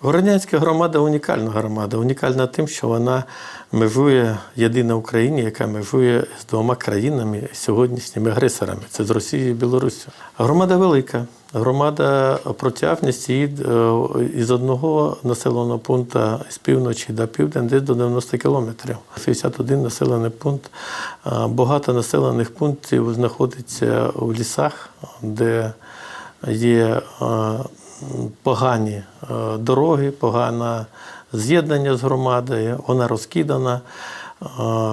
Городнянська громада унікальна громада. Унікальна тим, що вона межує єдина в Україні, яка межує з двома країнами сьогоднішніми агресорами це з Росією і Білоруссю. Громада велика. Громада протяжність її е, із одного населеного пункту з півночі до південь десь до 90 кілометрів. 61 населений пункт. Багато населених пунктів знаходиться у лісах, де є е, погані е, дороги, погане з'єднання з громадою, вона розкидана. е,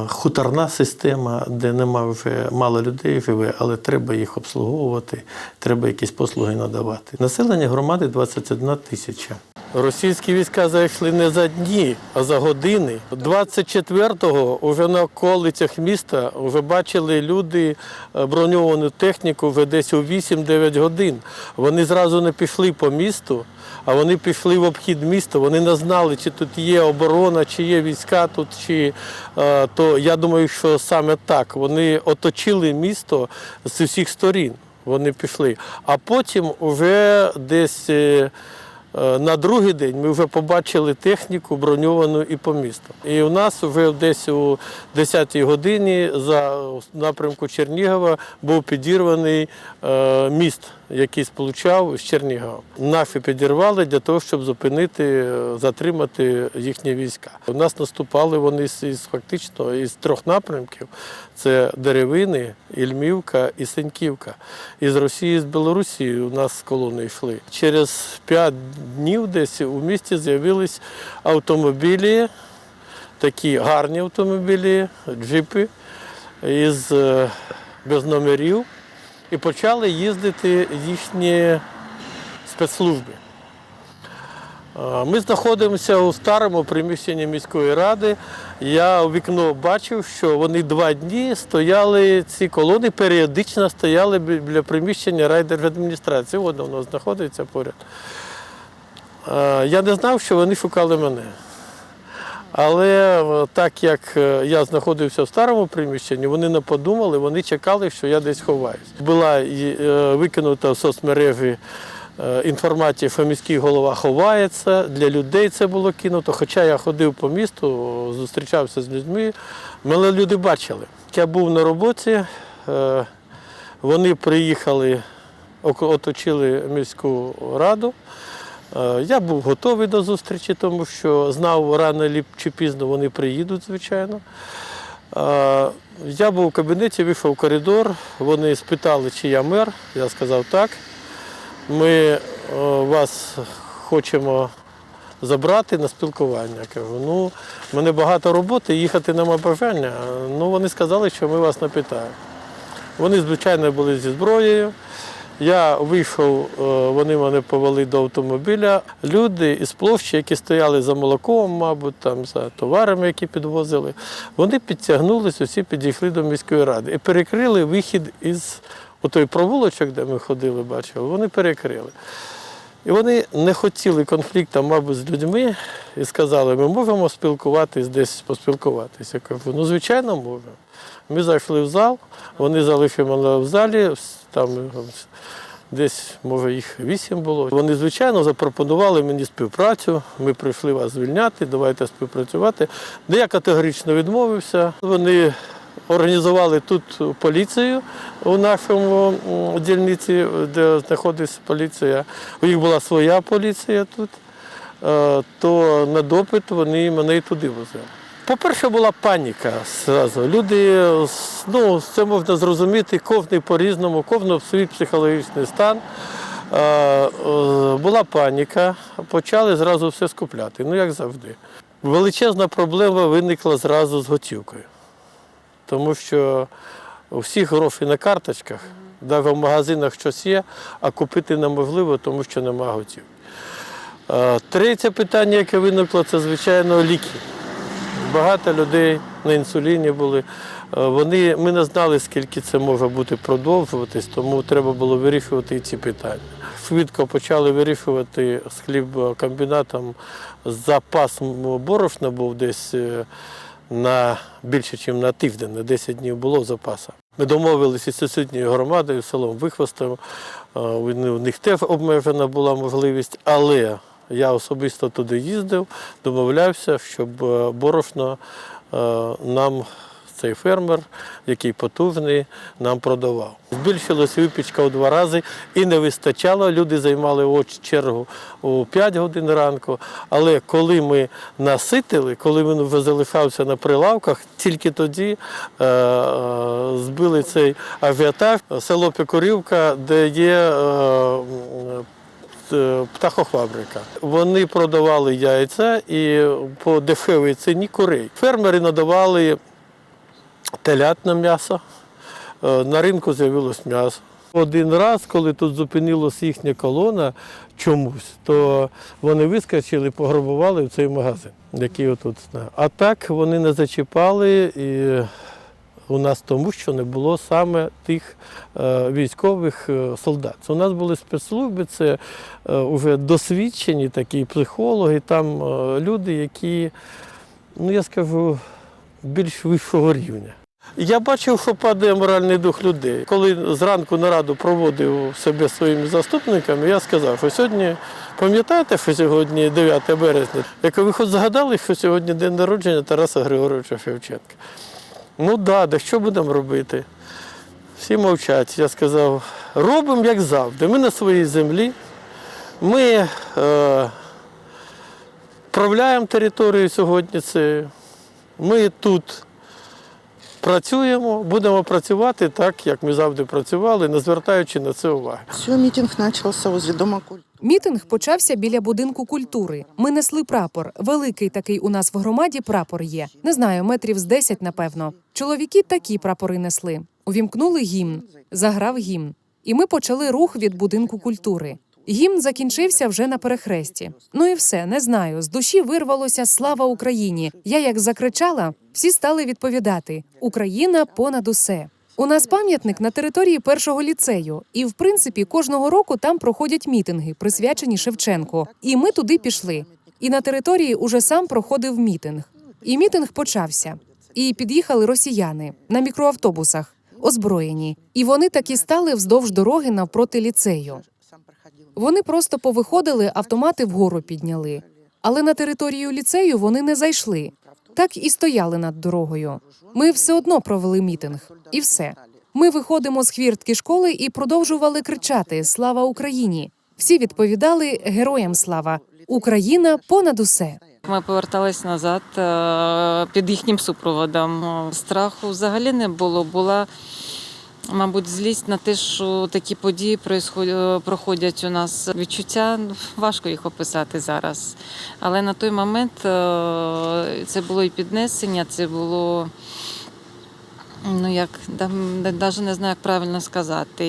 Хуторна система, де нема вже мало людей живе, але треба їх обслуговувати, треба якісь послуги надавати. Населення громади 21 тисяча. Російські війська зайшли не за дні, а за години. 24-го вже на околицях міста вже бачили люди е, броньовану техніку вже десь у 8-9 годин. Вони зразу не пішли по місту, а вони пішли в обхід міста. Вони не знали, чи тут є оборона, чи є війська тут, чи е, то я думаю, що саме так. Вони оточили місто з усіх сторін. Вони пішли. А потім вже десь. Е, На другий день ми вже побачили техніку броньовану і по місту. І у нас вже десь у 10-й годині за напрямку Чернігова був підірваний е, міст, який сполучав з Черніговом. Наші підірвали для того, щоб зупинити, е, затримати їхні війська. У нас наступали вони з, фактично із трьох напрямків: це Деревини, Ільмівка і Сеньківка. Із Росії, з Білорусі у нас колони йшли. Через 5 днів десь у місті з'явились автомобілі, такі гарні автомобілі, джипи із е, без номерів, і почали їздити їхні спецслужби. Е, Ми знаходимося у старому приміщенні міської ради. Я у вікно бачив, що вони два дні стояли, ці колони періодично стояли біля приміщення райдержадміністрації. От воно знаходиться поряд. Е, Я не знав, що вони шукали мене. Але е, так як е, я знаходився в старому приміщенні, вони не подумали, вони чекали, що я десь ховаюсь. Була е, викинута в соцмережі інформація, що міський голова ховається. Для людей це було кинуто. Хоча я ходив по місту, зустрічався з людьми, мене люди бачили. Я був на роботі, вони приїхали, оточили міську раду. Е, Я був готовий до зустрічі, тому що знав рано чи пізно вони приїдуть, звичайно. Е, Я був у кабінеті, вийшов в коридор, вони спитали, чи я мер. Я сказав так. Ми е, вас хочемо забрати на спілкування. Я кажу, ну, в мене багато роботи, їхати нема бажання. Ну, вони сказали, що ми вас не питаємо. Вони, звичайно, були зі зброєю. Я вийшов, е, вони мене повели до автомобіля. Люди із площі, які стояли за молоком, мабуть, там за товарами, які підвозили, вони підтягнулись, усі підійшли до міської ради і перекрили вихід із отой провулочок, де ми ходили, бачили, вони перекрили. І вони не хотіли конфлікту, мабуть, з людьми і сказали, ми можемо спілкуватись десь поспілкуватися. Я кажу, ну звичайно можемо. Ми зайшли в зал, вони залишили мене в залі, там десь, може, їх вісім було. Вони, звичайно, запропонували мені співпрацю. Ми прийшли вас звільняти, давайте співпрацювати. Де я категорично відмовився. Вони організували тут поліцію у нашому дільниці, де знаходиться поліція. У них була своя поліція тут. Е, То на допит вони мене і туди возили. По-перше, була паніка зразу. Люди, ну, це можна зрозуміти, кожний по-різному, кожного свій психологічний стан. Е, е, Була паніка, почали зразу все скупляти, ну як завжди. Величезна проблема виникла зразу з готівкою. Тому що у всіх грошей на карточках, навіть в магазинах щось є, а купити неможливо, тому що нема готівки. Е, Третє питання, яке виникло, це, звичайно, ліки. Багато людей на інсуліні були. Е, Вони, ми не знали, скільки це може бути продовжуватись, тому треба було вирішувати і ці питання. Швидко почали вирішувати з хлібокомбінатом запас борошна був десь е, на більше, ніж на тиждень, на 10 днів було запасу. Ми домовилися з сусідньою громадою, селом Вихвостом. Е, У них теж обмежена була можливість, але Я особисто туди їздив, домовлявся, щоб е, борошно е, нам цей фермер, який потужний, нам продавав. Збільшилася випічка у два рази і не вистачало. Люди займали оч- чергу у 5 годин ранку. Але коли ми наситили, коли він залишався на прилавках, тільки тоді е, е, збили цей авіатаж, село Пікурівка, де є. Е, птахофабрика. Вони продавали яйця і по дешевій ціні курей. Фермери надавали телятне м'ясо, е, на ринку з'явилось м'ясо. Один раз, коли тут зупинилась їхня колона чомусь, то вони вискочили, пограбували в цей магазин, який отут. А так вони не зачіпали і у нас тому, що не було саме тих е, військових е, солдат. У нас були спецслужби, це е, вже досвідчені такі психологи, там е, люди, які, ну я скажу, більш вищого рівня. Я бачив, що падає моральний дух людей. Коли зранку нараду проводив себе своїми заступниками, я сказав, що сьогодні, пам'ятаєте, що сьогодні 9 березня, як ви хоч згадали, що сьогодні день народження Тараса Григоровича Шевченка. Ну да, да що будемо робити? Всі мовчать. Я сказав, робимо як завжди. Ми на своїй землі, ми е, правляємо територію сьогодні. Це, ми тут працюємо, будемо працювати так, як ми завжди працювали, не звертаючи на це уваги. Все, митинг начался возле Дома культуры. Мітинг почався біля будинку культури. Ми несли прапор. Великий такий у нас в громаді прапор є. Не знаю, метрів з 10, напевно. Чоловіки такі прапори несли. Увімкнули гімн, заграв гімн. І ми почали рух від будинку культури. Гімн закінчився вже на перехресті. Ну і все, не знаю. З душі вирвалося Слава Україні. Я як закричала, всі стали відповідати: Україна понад усе. У нас пам'ятник на території першого ліцею, і в принципі кожного року там проходять мітинги, присвячені Шевченку. І ми туди пішли. І на території уже сам проходив мітинг. І мітинг почався. І під'їхали росіяни на мікроавтобусах, озброєні. І вони таки стали вздовж дороги навпроти ліцею. Вони просто повиходили, автомати вгору підняли. Але на територію ліцею вони не зайшли. Так і стояли над дорогою. Ми все одно провели мітинг, і все. Ми виходимо з хвіртки школи і продовжували кричати Слава Україні! Всі відповідали Героям слава! Україна понад усе! Ми повертались назад е, під їхнім супроводом. Страху взагалі не було. Була, мабуть, злість на те, що такі події проходять у нас. Відчуття ну, важко їх описати зараз. Але на той момент е, це було і піднесення, це було. Ну, як навіть не знаю, як правильно сказати.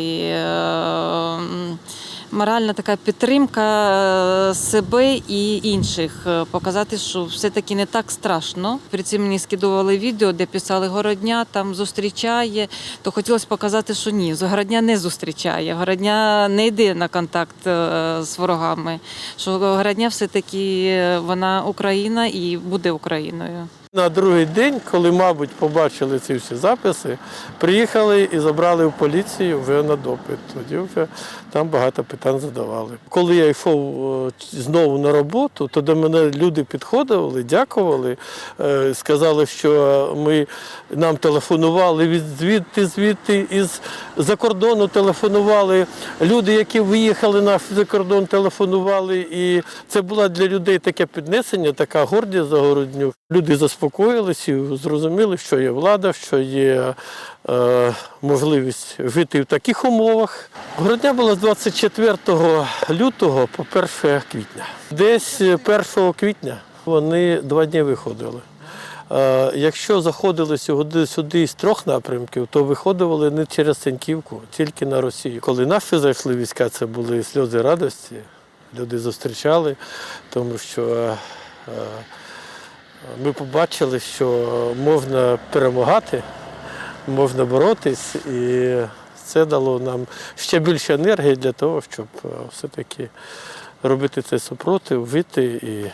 Моральна така підтримка е, себе і інших. Е, Показати, що все-таки не так страшно. При цим мені скидували відео, де писали Городня там зустрічає. То хотілося показати, що ні, Городня не зустрічає. Городня не йде на контакт е, з ворогами. Що Городня все-таки вона Україна і буде Україною. На другий день, коли, мабуть, побачили ці всі записи, приїхали і забрали в поліцію вже на допит. Тоді вже там багато питань задавали. Коли я йшов е, знову на роботу, то до мене люди підходили, дякували, е, сказали, що ми нам телефонували від звідти, звідти із за кордону телефонували. Люди, які виїхали на за кордон, телефонували. І це було для людей таке піднесення, така гордість за городню. Люди заспокоїлися і зрозуміли, що є влада, що є е, можливість жити в таких умовах. Городня була з 24 лютого по 1 квітня. Десь 1 квітня вони два дні виходили. Е, Якщо заходили сюди, сюди з трьох напрямків, то виходили не через Сеньківку, тільки на Росію. Коли наші зайшли війська, це були сльози радості. Люди зустрічали, тому що е, е, ми побачили, що можна перемагати, можна боротись, і це дало нам ще більше енергії для того, щоб е, все-таки робити цей супротив, вийти і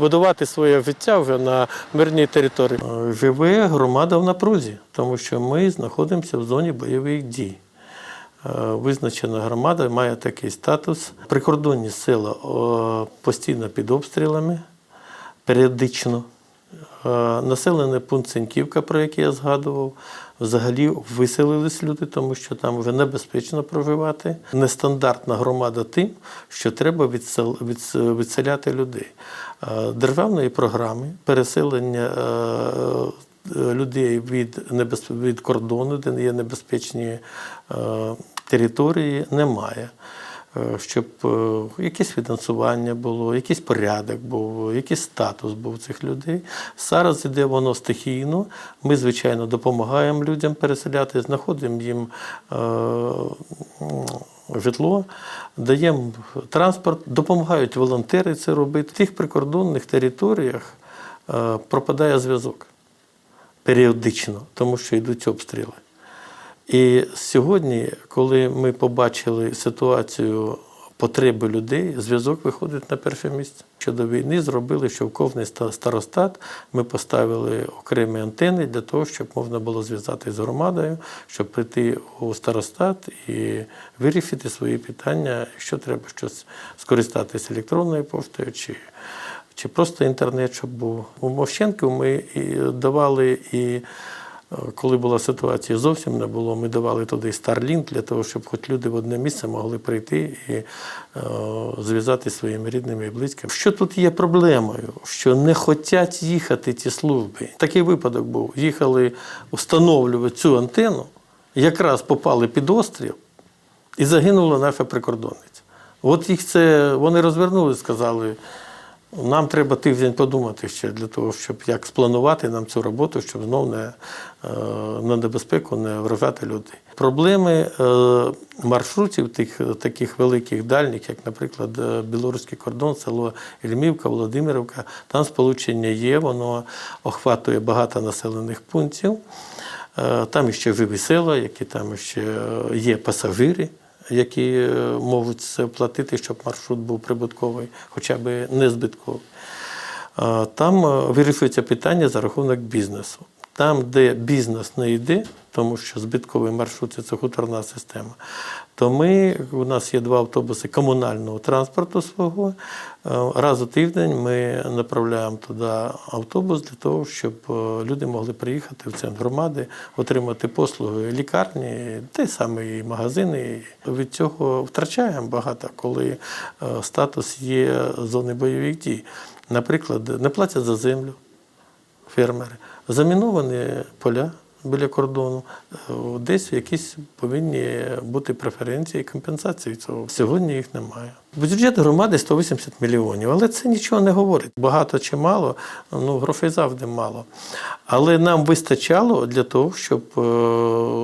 будувати своє життя вже на мирній території. Е, Живе громада в напрузі, тому що ми знаходимося в зоні бойових дій. е, визначена громада має такий статус. Прикордонні села постійно під обстрілами, періодично. Е, Населений пункт Сеньківка, про який я згадував, взагалі виселились люди, тому що там вже небезпечно проживати. Нестандартна громада тим, що треба відселяти людей. Е, Державної програми переселення е, людей від, небез- від кордону, де є небезпечні е, території, немає щоб е, якесь фінансування було, якийсь порядок був, якийсь статус був цих людей. Зараз іде воно стихійно. Ми, звичайно, допомагаємо людям переселяти, знаходимо їм е, житло, даємо транспорт, допомагають волонтери це робити. В тих прикордонних територіях е, пропадає зв'язок періодично, тому що йдуть обстріли. І сьогодні, коли ми побачили ситуацію потреби людей, зв'язок виходить на перше місце. Щодо війни зробили, кожний старостат ми поставили окремі антени для того, щоб можна було зв'язатися з громадою, щоб прийти у старостат і вирішити свої питання, що треба щось скористатися електронною поштою чи чи просто інтернет, щоб був. У Мовченку ми давали і. Е, Коли була ситуація зовсім не було, ми давали туди Starlink для того, щоб хоч люди в одне місце могли прийти і е, зв'язати своїми рідними і близькими. Що тут є проблемою? Що не хочуть їхати ті служби. Такий випадок був. Їхали встановлювати цю антенну, якраз попали під острів, і загинула наша прикордонниця. От їх це вони розвернули, сказали. Нам треба тиждень подумати ще для того, щоб як спланувати нам цю роботу, щоб знов не, е, на небезпеку не вражати людей. Проблеми е, маршрутів тих таких великих дальніх, як, наприклад, е, білоруський кордон, село Ільмівка, Володимирівка, там сполучення є, воно охватує багато населених пунктів. Там ще живі села, які там ще є пасажири, які е, можуть це платити, щоб маршрут був прибутковий, хоча б не збитковий. Там е, вирішується питання за рахунок бізнесу. Там, де бізнес не йде, тому що збитковий маршрут це хуторна система, то ми, у нас є два автобуси комунального транспорту свого. Е, Раз у тиждень ми направляємо туди автобус для того, щоб е, люди могли приїхати в центр громади, отримати послуги лікарні, те саме і магазини. Від цього втрачаємо багато, коли е, статус є зони бойових дій. Наприклад, не платять за землю фермери, заміновані поля біля кордону, е, десь якісь повинні бути преференції, і компенсації цього. Сьогодні їх немає. Бюджет громади 180 мільйонів, але це нічого не говорить. Багато чи мало, ну грошей завжди мало. Але нам вистачало для того, щоб е,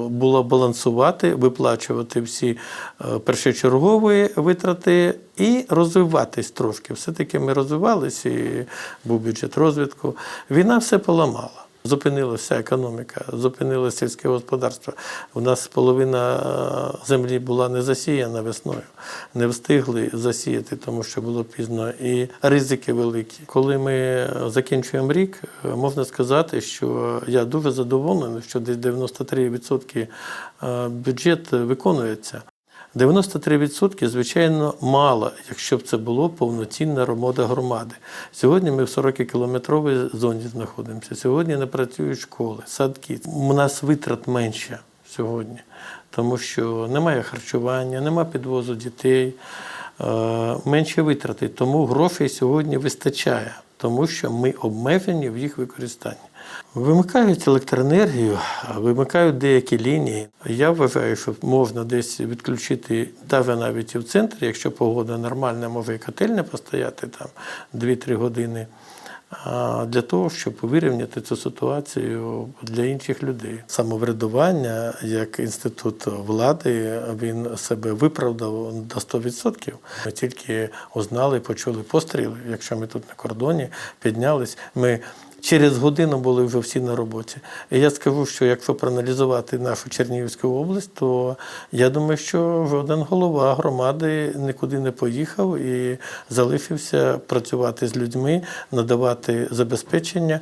було балансувати, виплачувати всі е, першочергові витрати і розвиватись трошки. Все-таки ми розвивалися, і був бюджет розвитку. Війна все поламала. Зупинилася економіка, зупинилося сільське господарство. У нас половина е, землі була не засіяна весною, не встигли засіяти, тому що було пізно, і ризики великі. Коли ми закінчуємо рік, е, можна сказати, що я дуже задоволений, що десь 93% е, бюджет виконується. 93% звичайно мало, якщо б це було повноцінна робота громади. Сьогодні ми в 40-кілометровій зоні знаходимося. Сьогодні не працюють школи, садки. У нас витрат менше сьогодні, тому що немає харчування, немає підвозу дітей, менше витрати. Тому грошей сьогодні вистачає, тому що ми обмежені в їх використанні. Вимикають електроенергію, вимикають деякі лінії. Я вважаю, що можна десь відключити, даже навіть і в центрі, якщо погода нормальна, може і котельня постояти там 2-3 години. Для того, щоб вирівняти цю ситуацію для інших людей. Самоврядування як інститут влади він себе виправдав до 100%. Ми тільки узнали, почули постріли. Якщо ми тут на кордоні піднялись, ми Через годину були вже всі на роботі. І я скажу, що якщо проаналізувати нашу Чернігівську область, то я думаю, що жоден голова громади нікуди не поїхав і залишився працювати з людьми, надавати забезпечення.